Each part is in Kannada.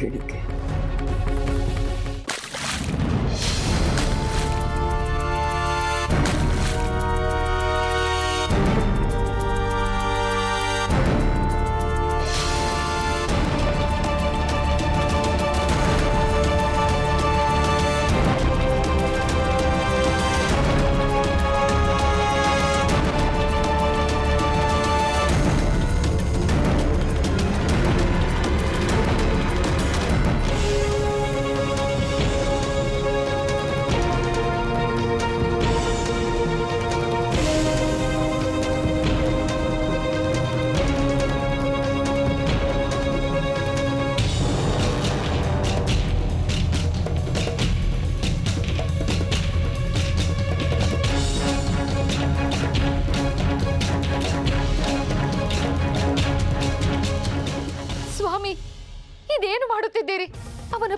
给给给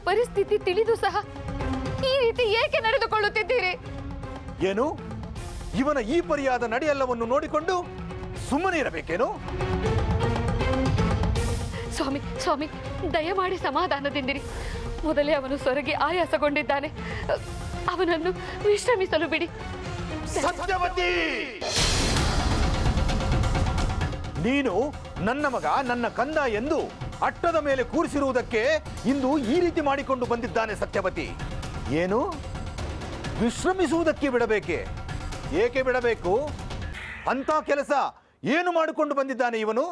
ಪರಿಸ್ಥಿತಿ ತಿಳಿದು ಸಹ ಈ ರೀತಿ ಏಕೆ ನಡೆದುಕೊಳ್ಳುತ್ತಿದ್ದೀರಿ? ಏನು? ಇವನ ಈ ಪರಿಯಾದ ನಡೆಯೆಲ್ಲವನ್ನು ನೋಡಿಕೊಂಡು ಸುಮ್ಮನೆ ಇರಬೇಕೇನು? ಸ್ವಾಮಿ ಸ್ವಾಮಿ ದಯಮಾಡಿ ಸಮಾಧಾನದಿಂದಿರಿ. ಮೊದಲೇ ಅವನು ಸೊರಗಿ ಆಯಾಸಗೊಂಡಿದ್ದಾನೆ. ಅವನನ್ನು ವಿಶ್ರಮಿಸಲು ಬಿಡಿ. ಸತ್ಯವತಿ! ನೀನು ನನ್ನ ಮಗ ನನ್ನ ಕಂದ ಎಂದು ಅಟ್ಟದ ಮೇಲೆ ಕೂರಿಸಿರುವುದಕ್ಕೆ ಇಂದು ಈ ರೀತಿ ಮಾಡಿಕೊಂಡು ಬಂದಿದ್ದಾನೆ ಸತ್ಯವತಿ. ಏನು? ವಿಶ್ರಮಿಸುವುದಕ್ಕೆ ಬಿಡಬೇಕೆ? ಏಕೆ ಬಿಡಬೇಕು? ಅಂತ ಕೆಲಸ ಏನು ಮಾಡಿಕೊಂಡು ಬಂದಿದ್ದಾನೆ ಇವನು?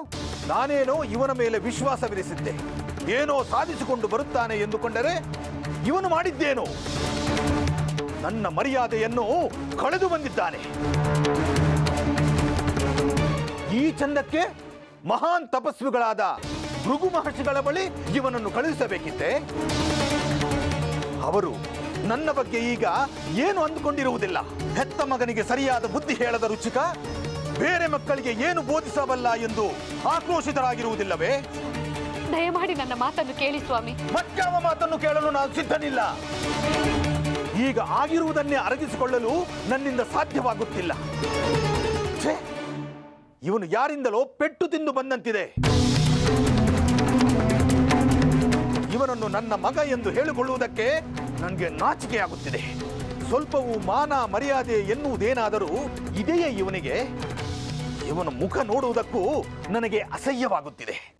ನಾನೇನೋ ಇವನ ಮೇಲೆ ವಿಶ್ವಾಸವಿರಿಸಿದ್ದೆ. ಏನೋ ಸಾಧಿಸಿಕೊಂಡು ಬರುತ್ತಾನೆ ಎಂದುಕೊಂಡರೆ ಇವನು ಮಾಡಿದ್ದೇನು? ನನ್ನ ಮರ್ಯಾದೆಯನ್ನು ಕಳೆದು ಬಂದಿದ್ದಾನೆ. ಈ ಚಂದಕ್ಕೆ ಮಹಾನ್ ತಪಸ್ವಿಗಳಾದ ಭೃಗು ಮಹರ್ಷಿಗಳ ಬಳಿ ಇವನನ್ನು ಕಳುಹಿಸಬೇಕಿತ್ತೆ. ಅವರು ನನ್ನ ಬಗ್ಗೆ ಈಗ ಏನು ಅಂದುಕೊಂಡಿರುವುದಿಲ್ಲ? ಹೆತ್ತ ಮಗನಿಗೆ ಸರಿಯಾದ ಬುದ್ಧಿ ಹೇಳದ ರುಚಿಕ ಬೇರೆ ಮಕ್ಕಳಿಗೆ ಏನು ಬೋಧಿಸಬಲ್ಲ ಎಂದು ಆಕ್ರೋಶಿತರಾಗಿರುವುದಿಲ್ಲವೇ? ದಯಮಾಡಿ ನನ್ನ ಮಾತನ್ನು ಕೇಳಿ ಸ್ವಾಮಿ. ಮತ್ತಾವ ಮಾತನ್ನು ಕೇಳಲು ನಾನು ಸಿದ್ಧನಿಲ್ಲ. ಈಗ ಆಗಿರುವುದನ್ನೇ ಅರಗಿಸಿಕೊಳ್ಳಲು ನನ್ನಿಂದ ಸಾಧ್ಯವಾಗುತ್ತಿಲ್ಲ. ಇವನು ಯಾರಿಂದಲೋ ಪೆಟ್ಟು ತಿಂದು ಬಂದಂತಿದೆ. ನನ್ನ ಮಗ ಎಂದು ಹೇಳಿಕೊಳ್ಳುವುದಕ್ಕೆ ನನಗೆ ನಾಚಿಕೆ ಆಗುತ್ತಿದೆ ಸ್ವಲ್ಪವೂ ಮಾನ ಮರ್ಯಾದೆ ಎನ್ನುವುದೇನಾದರೂ ಇದೆಯೇ ಇವನಿಗೆ? ಇವನ ಮುಖ ನೋಡುವುದಕ್ಕೂ ನನಗೆ ಅಸಹ್ಯವಾಗುತ್ತಿದೆ.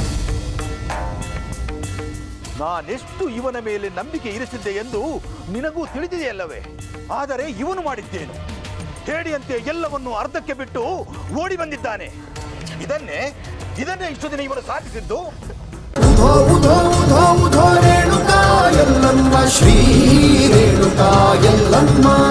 ನಾನೆಷ್ಟು ಇವನ ಮೇಲೆ ನಂಬಿಕೆ ಇರಿಸಿದ್ದೆ ಎಂದು ನಿನಗೂ ತಿಳಿದಿದೆಯಲ್ಲವೇ? ಆದರೆ ಇವನು ಮಾಡಿದ್ದೇನು? ಹೇಡಿಯಂತೆ ಎಲ್ಲವನ್ನು ಅರ್ಧಕ್ಕೆ ಬಿಟ್ಟು ಓಡಿ ಬಂದಿದ್ದಾನೆ. ಇದನ್ನೇ ಇದನ್ನೇ ಇಷ್ಟು ದಿನ ಇವನು ಸಾಧಿಸಿದ್ದು? ಉಧೋ ಉಧೋ ಉಧೋ ಉಧೋ ಶ್ರೀ ರೇಣುಕಾ ಎಲ್ಲಮ್ಮ.